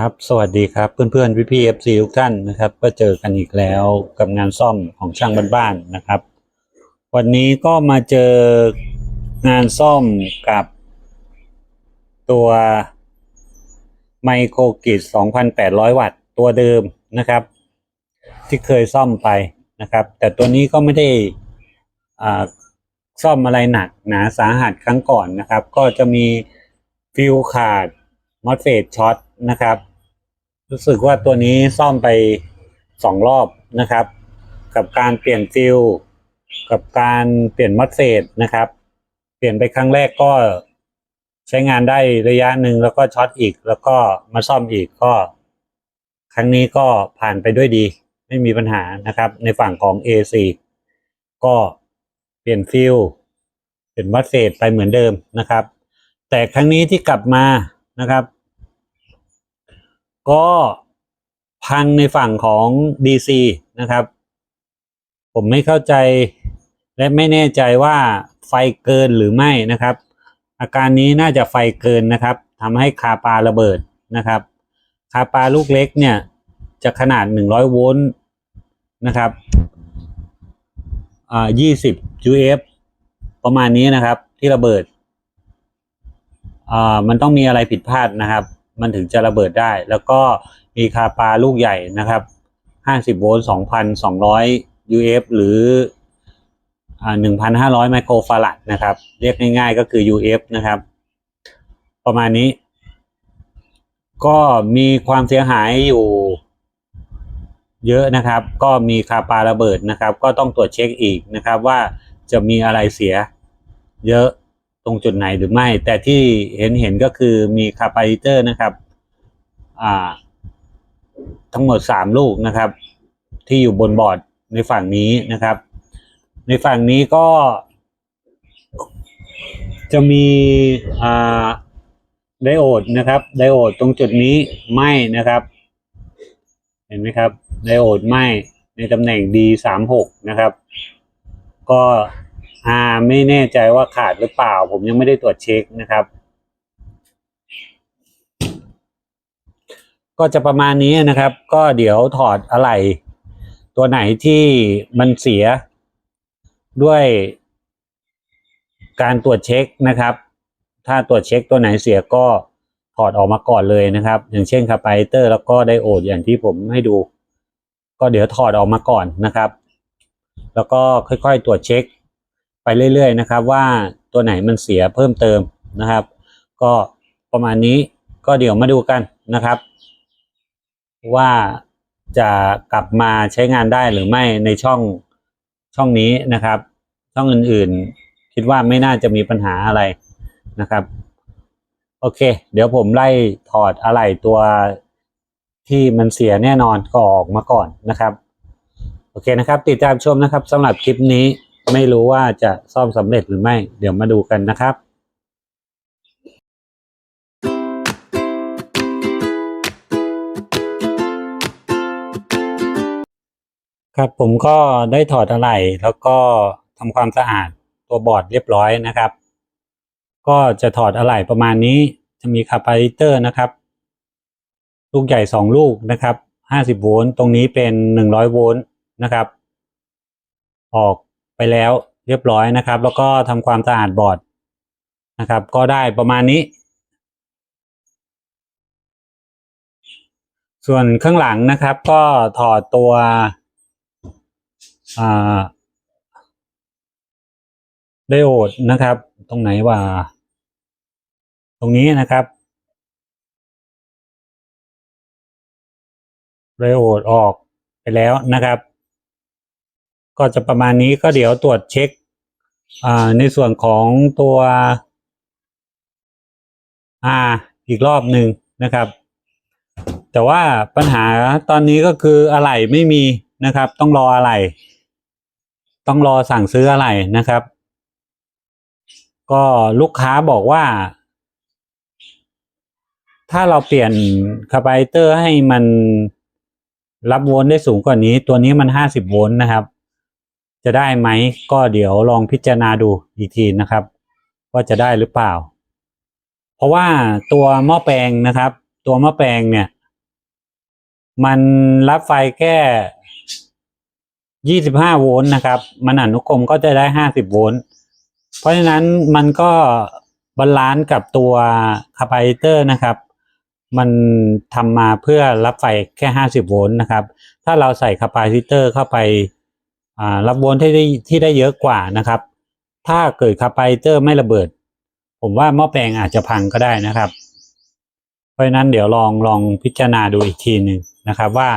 ครับ สวัสดีครับเพื่อนๆพี่ๆ FC ทุกท่านนะครับ ก็เจอกันอีกแล้วกับงานซ่อมของช่างบ้านๆนะครับ วันนี้ก็มาเจองานซ่อมกับตัวไมโครกิด2,800 วัตต์ตัวเดิมนะครับ ที่เคยซ่อมไปนะครับ แต่ตัวนี้ก็ไม่ได้อ่าซ่อมอะไรหนักหนาสาหัสครั้งก่อนนะครับ ก็จะมีฟิวขาดมอสเฟตช็อต นะครับ รู้สึกว่าตัวนี้ซ่อมไปสองรอบนะครับ กับการเปลี่ยนฟิลกับการเปลี่ยนมอสเฟตนะครับ เปลี่ยนไปครั้งแรกก็ใช้งานได้ระยะหนึ่งแล้วก็ช็อตอีก แล้วก็มาซ่อมอีกก็ ครั้งนี้ก็ผ่านไปด้วยดี ไม่มีปัญหานะครับ ในฝั่งของ AC ก็เปลี่ยนฟิลเปลี่ยนมอสเฟตไปเหมือนเดิมนะครับ แต่ครั้งนี้ที่กลับมานะครับ ก็พังในฝั่งของ DC นะครับ ผมไม่เข้าใจและไม่แน่ใจว่าไฟเกินหรือไม่นะครับ อาการนี้น่าจะไฟเกินนะครับทำให้คาปาระเบิดนะครับ คาปาลูกเล็กเนี่ยจะขนาด 100 โวลต์นะครับอ่า20 UF ประมาณนี้นะครับที่ระเบิดอ่ามันต้องมีอะไรผิดพลาดนะครับ มันถึงจะระเบิดได้ แล้วก็มีคาปาลูกใหญ่นะครับ 50 โวลต์ 2,200 UF หรืออ่า1,500 ไมโครฟารัดนะครับ เรียกง่ายๆก็คือ UF นะครับ ประมาณนี้ ก็มีความเสียหายอยู่เยอะนะครับ ก็มีคาปาระเบิดนะครับ ก็ต้องตรวจเช็คอีกนะครับว่าจะมีอะไรเสียเยอะ ตรงจุดไหนหรือไม่ แต่ที่เห็นเห็นก็คือมีคาปาลิเตอร์นะครับอ่าทั้งหมดสามลูกนะครับ ที่อยู่บนบอร์ดในฝั่งนี้นะครับ ในฝั่งนี้ก็จะมีอ่าไดโอดนะครับ ไดโอดตรงจุดนี้ไหมนะครับ เห็นไหมครับ ไดโอดไหมในตำแหน่ง D สามหกนะครับ ก็ อาไม่แน่ใจว่าขาดหรือเปล่า ผมยังไม่ได้ตรวจเช็คนะครับ ก็จะประมาณนี้นะครับ ก็เดี๋ยวถอดอะไหล่ตัวไหนที่มันเสียด้วยการตรวจเช็คนะครับ ถ้าตรวจเช็คตัวไหนเสียก็ถอดออกมาก่อนเลยนะครับ อย่างเช่นคาปาลิเตอร์แล้วก็ไดโอดอย่างที่ผมให้ดู ก็เดี๋ยวถอดออกมาก่อนนะครับ แล้วก็ค่อยๆ ตรวจเช็ค ไปเรื่อยๆนะครับ ว่าตัวไหนมันเสียเพิ่มเติมนะครับ ก็ประมาณนี้ก็เดี๋ยวมาดูกันนะครับ ว่าจะกลับมาใช้งานได้หรือไม่ในช่องช่องนี้นะครับ ช่องอื่นๆ คิดว่าไม่น่าจะมีปัญหาอะไรนะครับ โอเค เดี๋ยวผมไล่ถอดอะไหล่ตัวที่มันเสียแน่นอนก็ออกมาก่อนนะครับ โอเคนะครับ ติดตามชมนะครับสำหรับคลิปนี้ ไม่รู้ว่าจะซ่อมสำเร็จหรือไม่ เดี๋ยวมาดูกันนะครับครับผมก็ได้ถอดอะไหล่แล้วก็ทำความสะอาดตัวบอร์ดเรียบร้อยนะครับ ก็จะถอดอะไหล่ประมาณนี้จะมีคาปาลิเตอร์นะครับ ลูกใหญ่สองลูกนะครับห้าสิบโวลต์ตรงนี้เป็นหนึ่งร้อยโวลต์นะครับ ออก ไปแล้วเรียบร้อยนะครับ แล้วก็ทำความสะอาดบอร์ดนะครับ ก็ได้ประมาณนี้ ส่วนข้างหลังนะครับ ก็ถอดตัวไดโอดนะครับ ตรงไหนว่า ตรงนี้นะครับไดโอดออกไปแล้วนะครับ ก็จะประมาณนี้ก็เดี๋ยวตรวจเช็คในส่วนของตัวออีกรอบหนึ่งนะครับ แต่ว่าปัญหาตอนนี้ก็คืออะไหล่ไม่มีนะครับ ต้องรออะไหล่ต้องรอสั่งซื้ออะไหล่นะครับ ก็ลูกค้าบอกว่า ถ้าเราเปลี่ยนคาปาลิเตอร์ให้มันรับโวลต์ได้สูงกว่านี้ ตัวนี้มันห้าสิบโวลต์นะครับ จะได้ไหมก็เดี๋ยวลองพิจารณาดูอีกทีนะครับ ว่าจะได้หรือเปล่า เพราะว่าตัวหม้อแปลงนะครับ ตัวหม้อแปลงเนี่ย มันรับไฟแค่ยี่สิบห้าโวลต์นะครับ มันอนุกรมก็จะได้ห้าสิบโวลต์ เพราะฉะนั้นมันก็บาลานซ์กับตัวคาปาซิเตอร์นะครับ มันทำมาเพื่อรับไฟแค่ห้าสิบโวลต์นะครับ ถ้าเราใส่คาปาซิเตอร์เข้าไป รับโวลที่ได้ที่ได้เยอะกว่านะครับ ถ้าเกิดคาปาเตอร์ไม่ระเบิด ผมว่าหม้อแปลงอาจจะพังก็ได้นะครับ เพราะฉะนั้นเดี๋ยวลองลองพิจารณาดูอีกทีหนึ่งนะครับ ว่า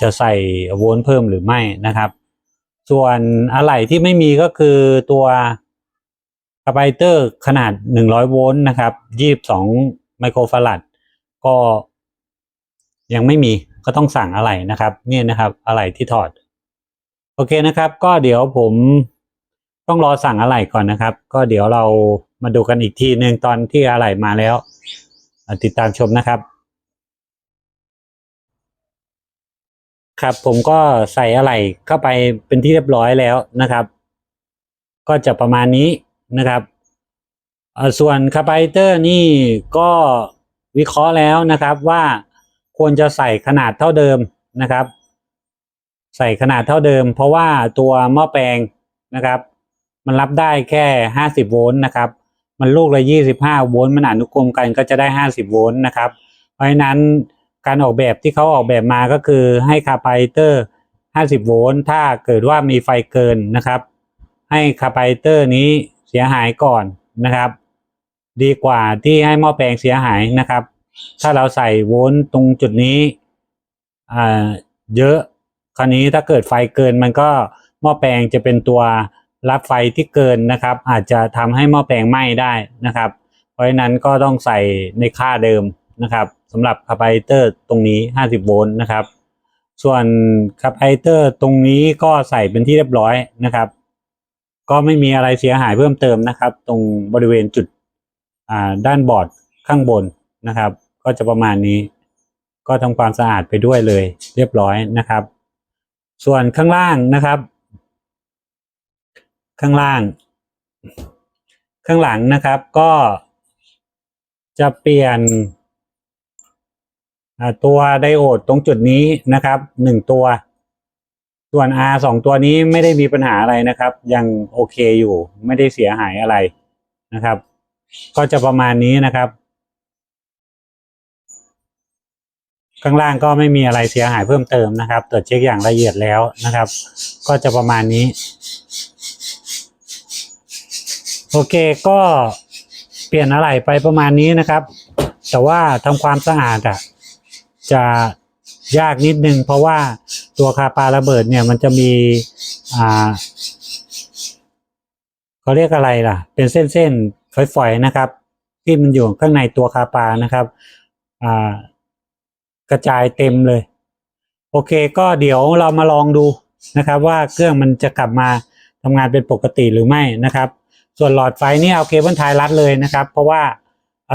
จะใส่โวลต์เพิ่มหรือไม่นะครับ ส่วนอะไหล่ที่ไม่มีก็คือตัวคาปาเตอร์ขนาด 100 โวลต์นะครับ 22 ไมโครฟารัดก็ยังไม่มีก็ต้องสั่งอะไหล่นะครับ เนี่ยนะครับอะไหล่ที่ถอด โอเคนะครับ ก็เดี๋ยวผมต้องรอสั่งอะไหล่ก่อนนะครับ ก็เดี๋ยวเรามาดูกันอีกทีหนึ่งตอนที่อะไหลมาแล้ว ติดตามชมนะครับ ครับผมก็ใส่อะไหล่เข้าไปเป็นที่เรียบร้อยแล้วนะครับ ก็จะประมาณนี้นะครับส่วนคาปาซิเตอร์นี่ก็วิเคราะห์แล้วนะครับว่าควรจะใส่ขนาดเท่าเดิมนะครับ ใส่ขนาดเท่าเดิม เพราะว่าตัวหม้อแปลงนะครับ มันรับได้แค่ห้าสิบโวลต์นะครับ มันลูกละยี่สิบห้าโวลต์มันอนุกรมกันก็จะได้ห้าสิบโวลต์นะครับ เพราะฉะนั้นการออกแบบที่เขาออกแบบมาก็คือให้คาปาเตอร์ 50 โวลต์ถ้าเกิดว่ามีไฟเกินนะครับ ให้คาปาเตอร์นี้เสียหายก่อนนะครับ ดีกว่าที่ให้หม้อแปลงเสียหายนะครับ ถ้าเราใส่โวลต์ตรงจุดนี้เยอะ คราวนี้ถ้าเกิดไฟเกินมันก็หม้อแปลงจะเป็นตัวรับไฟที่เกินนะครับ อาจจะทำให้หม้อแปลงไหม้ได้นะครับ เพราะฉะนั้นก็ต้องใส่ในค่าเดิมนะครับสำหรับคาปาซิเตอร์ตรงนี้ 50 โวลต์นะครับ ส่วนคาปาซิเตอร์ตรงนี้ก็ใส่เป็นที่เรียบร้อยนะครับ ก็ไม่มีอะไรเสียหายเพิ่มเติมนะครับ ตรงบริเวณจุดด้านบอร์ดข้างบนนะครับ ก็จะประมาณนี้ ก็ทำความสะอาดไปด้วยเลย เรียบร้อยนะครับ ส่วนข้างล่างนะครับ ข้างล่าง ข้างหลังนะครับก็จะเปลี่ยนตัวไดโอดตรงจุดนี้นะครับหนึ่งตัว ส่วน R สองตัวนี้ไม่ได้มีปัญหาอะไรนะครับ ยังโอเคอยู่ไม่ได้เสียหายอะไรนะครับ ก็จะประมาณนี้นะครับ ข้างล่างก็ไม่มีอะไรเสียหายเพิ่มเติมนะครับ ตรวจเช็คอย่างละเอียดแล้วนะครับ ก็จะประมาณนี้ โอเคก็เปลี่ยนอะไรไปประมาณนี้นะครับ แต่ว่าทำความสะอาดอะจะยากนิดนึง เพราะว่าตัวคาปาระเบิดเนี่ยมันจะมีอ่าเขาเรียกอะไรล่ะ เป็นเส้นๆฝอยๆนะครับ ที่มันอยู่ข้างในตัวคาปานะครับ อ่า กระจายเต็มเลย โอเคก็เดี๋ยวเรามาลองดูนะครับ ว่าเครื่องมันจะกลับมาทำงานเป็นปกติหรือไม่นะครับ ส่วนหลอดไฟนี่เอาเคเบิลไทยรัดเลยนะครับ เพราะว่า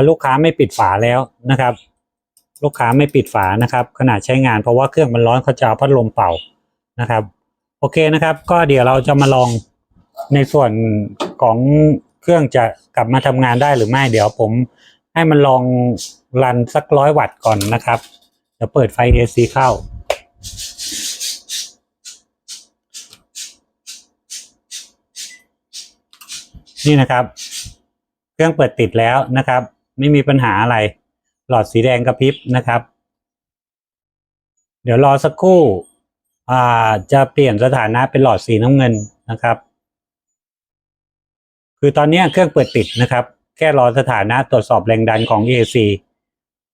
ลูกค้าไม่ปิดฝาแล้วนะครับ ลูกค้าไม่ปิดฝานะครับ ขณะใช้งานเพราะว่าเครื่องมันร้อนเขาจะเอาพัดลมเป่านะครับ โอเคนะครับ ก็เดี๋ยวเราจะมาลองในส่วนของเครื่องจะกลับมาทำงานได้หรือไม่ เดี๋ยวผมให้มันลองรันสักร้อยวัตต์ก่อนนะครับ เดี๋ยวเปิดไฟ AC เข้า นี่นะครับ เครื่องเปิดติดแล้วนะครับ ไม่มีปัญหาอะไร หลอดสีแดงกระพริบนะครับ เดี๋ยวรอสักครู่จะเปลี่ยนสถานะเป็นหลอดสีน้ำเงินนะครับ คือตอนนี้เครื่องเปิดติดนะครับ แค่รอสถานะตรวจสอบแรงดันของ AC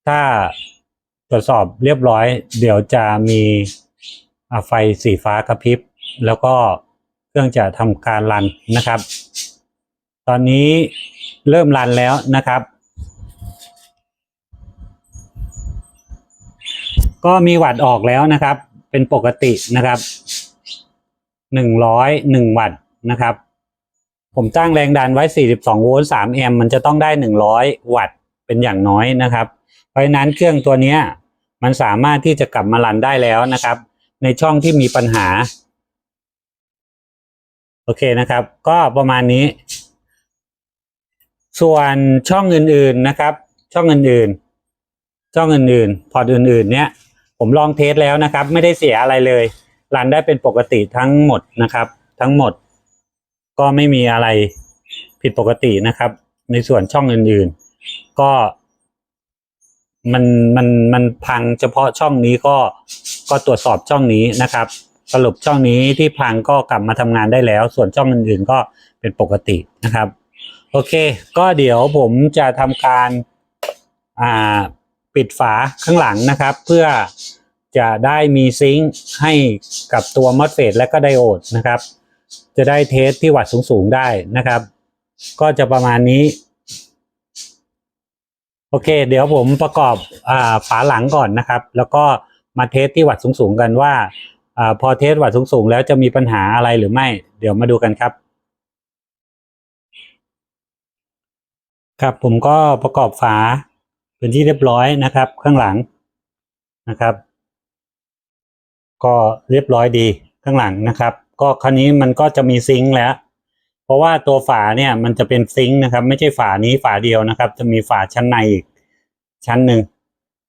ถ้า ตรวจสอบเรียบร้อย เดี๋ยวจะมีไฟสีฟ้ากระพริบ แล้วก็เครื่องจะทำการรันนะครับ ตอนนี้เริ่มรันแล้วนะครับ ก็มีวัตต์ออกแล้วนะครับ เป็นปกตินะครับหนึ่งร้อยหนึ่งวัตต์นะครับ ผมตั้งแรงดันไว้ 42 โวลต์ 3 แอมป์ มันจะต้องได้ 100 วัตต์ เป็นอย่างน้อยนะครับ ราะฉะนั้นเครื่องตัวนี้มันสามารถที่จะกลับมารันได้แล้วนะครับ ในช่องที่มีปัญหา โอเคนะครับ ก็ประมาณนี้ ส่วนช่องอื่นๆนะครับ ช่องอื่นๆ ช่องอื่นๆ พอร์ตอื่นๆ เนี้ยผมลองเทสแล้วนะครับ ไม่ได้เสียอะไรเลยรันได้เป็นปกติทั้งหมดนะครับ ทั้งหมด ก็ไม่มีอะไรผิดปกตินะครับ ในส่วนช่องอื่นๆ ก็ มันมันมันพังเฉพาะช่องนี้ก็ก็ตรวจสอบช่องนี้นะครับ สรุปช่องนี้ที่พังก็กลับมาทำงานได้แล้ว ส่วนช่องอื่นๆก็เป็นปกตินะครับ โอเค ก็เดี๋ยวผมจะทำการอ่าปิดฝาข้างหลังนะครับ เพื่อจะได้มีซิงค์ให้กับตัวมอสเฟตและก็ไดโอดนะครับ จะได้เทสที่วัดสูงๆได้นะครับ ก็จะประมาณนี้ โอเค เดี๋ยวผมประกอบอฝาหลังก่อนนะครับ แล้วก็มาเทสที่วัดสูงๆกันว่าอพอเทสวัดสูงๆแล้วจะมีปัญหาอะไรหรือไม่ เดี๋ยวมาดูกันครับ ครับผมก็ประกอบฝาเป็นที่เรียบร้อยนะครับ ข้างหลังนะครับ ก็เรียบร้อยดีข้างหลังนะครับ ก็คราวนี้มันก็จะมีซิงค์แล้ว เพราะว่าตัวฝาเนี่ยมันจะเป็นซิงค์นะครับ ไม่ใช่ฝานี้ฝาเดียวนะครับ จะมีฝาชั้นในอีกชั้นหนึ่ง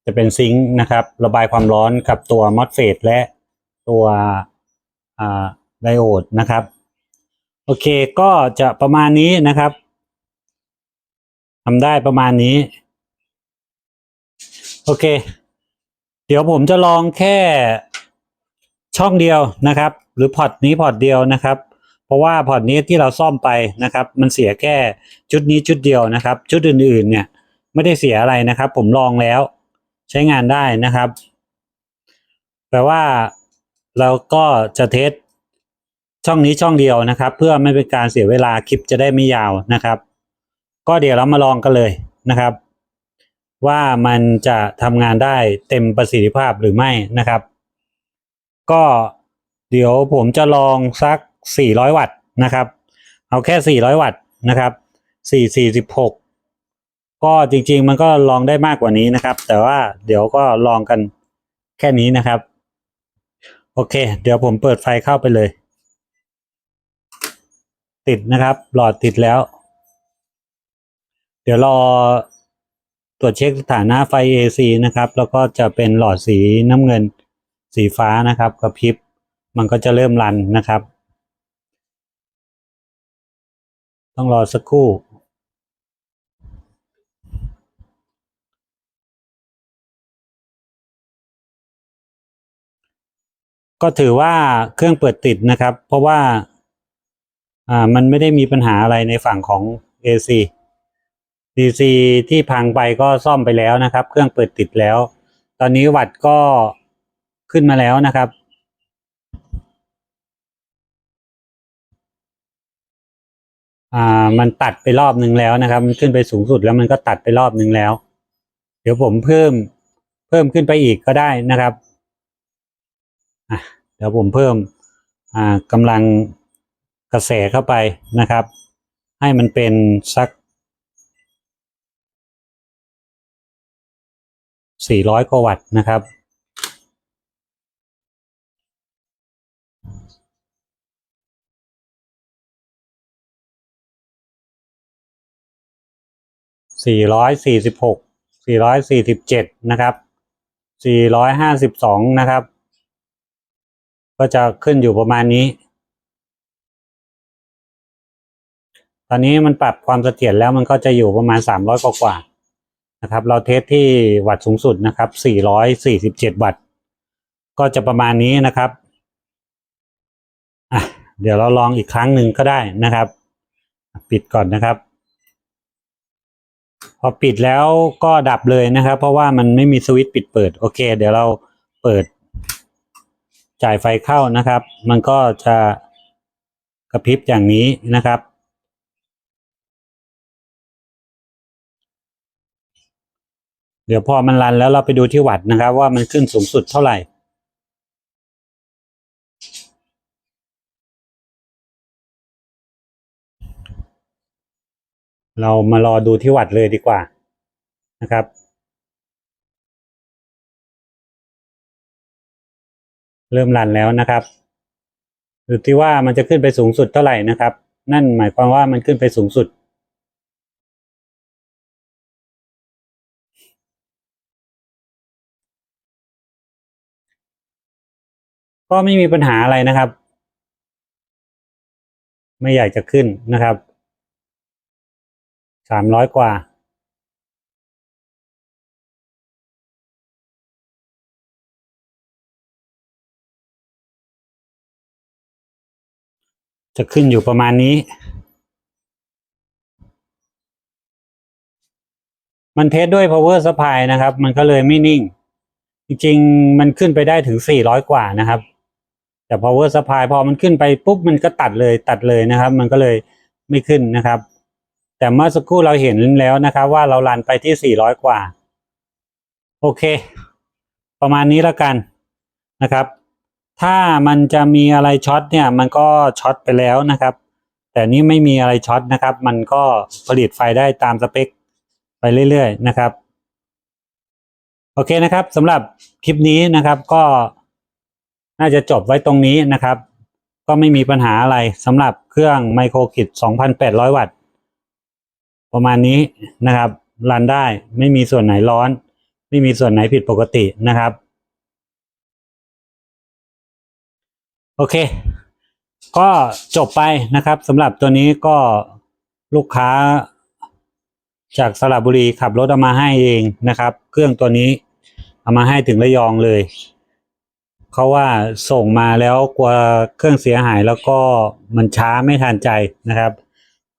จะเป็นซิงค์นะครับ ระบายความร้อนกับตัวมอสเฟตและตัวไดโอดนะครับ โอเคก็จะประมาณนี้นะครับทำได้ประมาณนี้ โอเค เดี๋ยวผมจะลองแค่ช่องเดียวนะครับ หรือพอร์ตนี้พอร์ตเดียวนะครับ เพราะว่าพอร์ตนี้ที่เราซ่อมไปนะครับ มันเสียแค่ชุดนี้ชุดเดียวนะครับ ชุดอื่นๆเนี่ยไม่ได้เสียอะไรนะครับ ผมลองแล้วใช้งานได้นะครับแปลว่าเราก็จะเทสช่องนี้ช่องเดียวนะครับ เพื่อไม่เป็นการเสียเวลาคลิปจะได้ไม่ยาวนะครับ ก็เดี๋ยวเรามาลองกันเลยนะครับ ว่ามันจะทำงานได้เต็มประสิทธิภาพหรือไม่นะครับ ก็เดี๋ยวผมจะลองสัก 400 วัตต์นะครับ เอาแค่ 400 วัตต์นะครับ 446 ก็จริง ๆ มันก็ลองได้มากกว่านี้นะครับ แต่ว่าเดี๋ยวก็ลองกันแค่นี้นะครับ โอเค เดี๋ยวผมเปิดไฟเข้าไปเลย ติดนะครับ หลอดติดแล้ว เดี๋ยวรอตรวจเช็คสถานะไฟ AC นะครับ แล้วก็จะเป็นหลอดสีน้ำเงินสีฟ้านะครับกระพริบมันก็จะเริ่มรันนะครับ ต้องรอสักครู่ ก็ถือว่าเครื่องเปิดติดนะครับ เพราะว่าอ่ามันไม่ได้มีปัญหาอะไรในฝั่งของ AC DC ที่พังไปก็ซ่อมไปแล้วนะครับ เครื่องเปิดติดแล้ว ตอนนี้วัดก็ขึ้นมาแล้วนะครับ อ่ามันตัดไปรอบหนึ่งแล้วนะครับ มันขึ้นไปสูงสุดแล้วมันก็ตัดไปรอบหนึ่งแล้ว เดี๋ยวผมเพิ่มเพิ่มขึ้นไปอีกก็ได้นะครับอะเดี๋ยวผมเพิ่มอ่ากำลังกระแสเข้าไปนะครับ ให้มันเป็นสัก400กว่าวัตต์นะครับ 446 447 นะครับ 452 นะครับ ก็จะขึ้นอยู่ประมาณนี้ ตอนนี้มันปรับความเสถียรแล้วมันก็จะอยู่ประมาณ 300 กว่ากว่านะครับ เราเทสที่วัตต์สูงสุดนะครับ 447 วัตต์ ก็จะประมาณนี้นะครับอะเดี๋ยวเราลองอีกครั้งหนึ่งก็ได้นะครับ ปิดก่อนนะครับ พอปิดแล้วก็ดับเลยนะครับ เพราะว่ามันไม่มีสวิตช์ปิดเปิด โอเค เดี๋ยวเราเปิด จ่ายไฟเข้านะครับ มันก็จะกระพริบอย่างนี้นะครับ เดี๋ยวพอมันรันแล้วเราไปดูที่วัดนะครับ ว่ามันขึ้นสูงสุดเท่าไหร่ เรามารอดูที่วัดเลยดีกว่านะครับ เริ่มรันแล้วนะครับดูที่ว่ามันจะขึ้นไปสูงสุดเท่าไหร่นะครับ นั่นหมายความว่ามันขึ้นไปสูงสุดก็ไม่มีปัญหาอะไรนะครับ ไม่อยากจะขึ้นนะครับ สามร้อยกว่า จะขึ้นอยู่ประมาณนี้ มันเทสด้วย power supply นะครับ มันก็เลยไม่นิ่ง จริงๆ มันขึ้นไปได้ถึง 400 กว่านะครับแต่ power supply พอมันขึ้นไปปุ๊บมันก็ตัดเลยตัดเลยนะครับ มันก็เลยไม่ขึ้นนะครับ แต่เมื่อสักครู่เราเห็นแล้วนะครับ ว่าเราลันไปที่ 400 กว่า โอเค ประมาณนี้แล้วกันนะครับ ถ้ามันจะมีอะไรช็อตเนี่ย มันก็ช็อตไปแล้วนะครับ แต่นี่ไม่มีอะไรช็อตนะครับ มันก็ผลิตไฟได้ตามสเปคไปเรื่อยๆนะครับ โอเคนะครับสำหรับคลิปนี้นะครับก็น่าจะจบไว้ตรงนี้นะครับ ก็ไม่มีปัญหาอะไรสำหรับเครื่องไมโครกิด 2,800 วัตต์ ประมาณนี้นะครับรันได้ไม่มีส่วนไหนร้อน ไม่มีส่วนไหนผิดปกตินะครับ โอเค ก็จบไปนะครับสำหรับตัวนี้ก็ลูกค้า จากสระบุรีขับรถเอามาให้เองนะครับ เครื่องตัวนี้เอามาให้ถึงระยองเลยเขาว่าส่งมาแล้วกลัวเครื่องเสียหายแล้วก็มันช้าไม่ทันใจนะครับ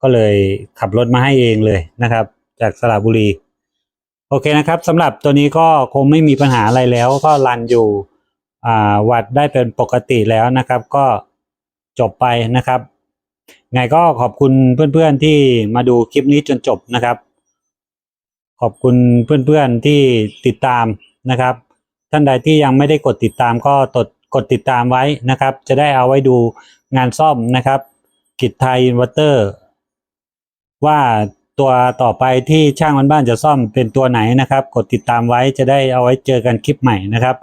ก็เลยขับรถมาให้เองเลยนะครับ จากสระบุรี โอเคนะครับสำหรับตัวนี้ก็คงไม่มีปัญหาอะไรแล้ว ก็รันอยู่วัดได้เป็นปกติแล้วนะครับ ก็จบไปนะครับไงก็ขอบคุณเพื่อนๆที่มาดูคลิปนี้จนจบนะครับ ขอบคุณเพื่อนๆที่ติดตามนะครับ ท่านใดที่ยังไม่ได้กดติดตามก็ตดกดติดตามไว้นะครับ จะได้เอาไว้ดูงานซ่อมนะครับ กิจไทยอินเวอร์เตอร์ ว่าตัวต่อไปที่ช่างบ้านๆจะซ่อมเป็นตัวไหนนะครับ กดติดตามไว้จะได้เอาไว้เจอกันคลิปใหม่นะครับ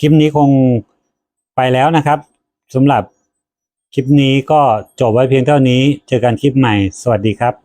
คลิปนี้คงไปแล้วนะครับสำหรับคลิปนี้ก็จบไว้เพียงเท่านี้ เจอกันคลิปใหม่ สวัสดีครับ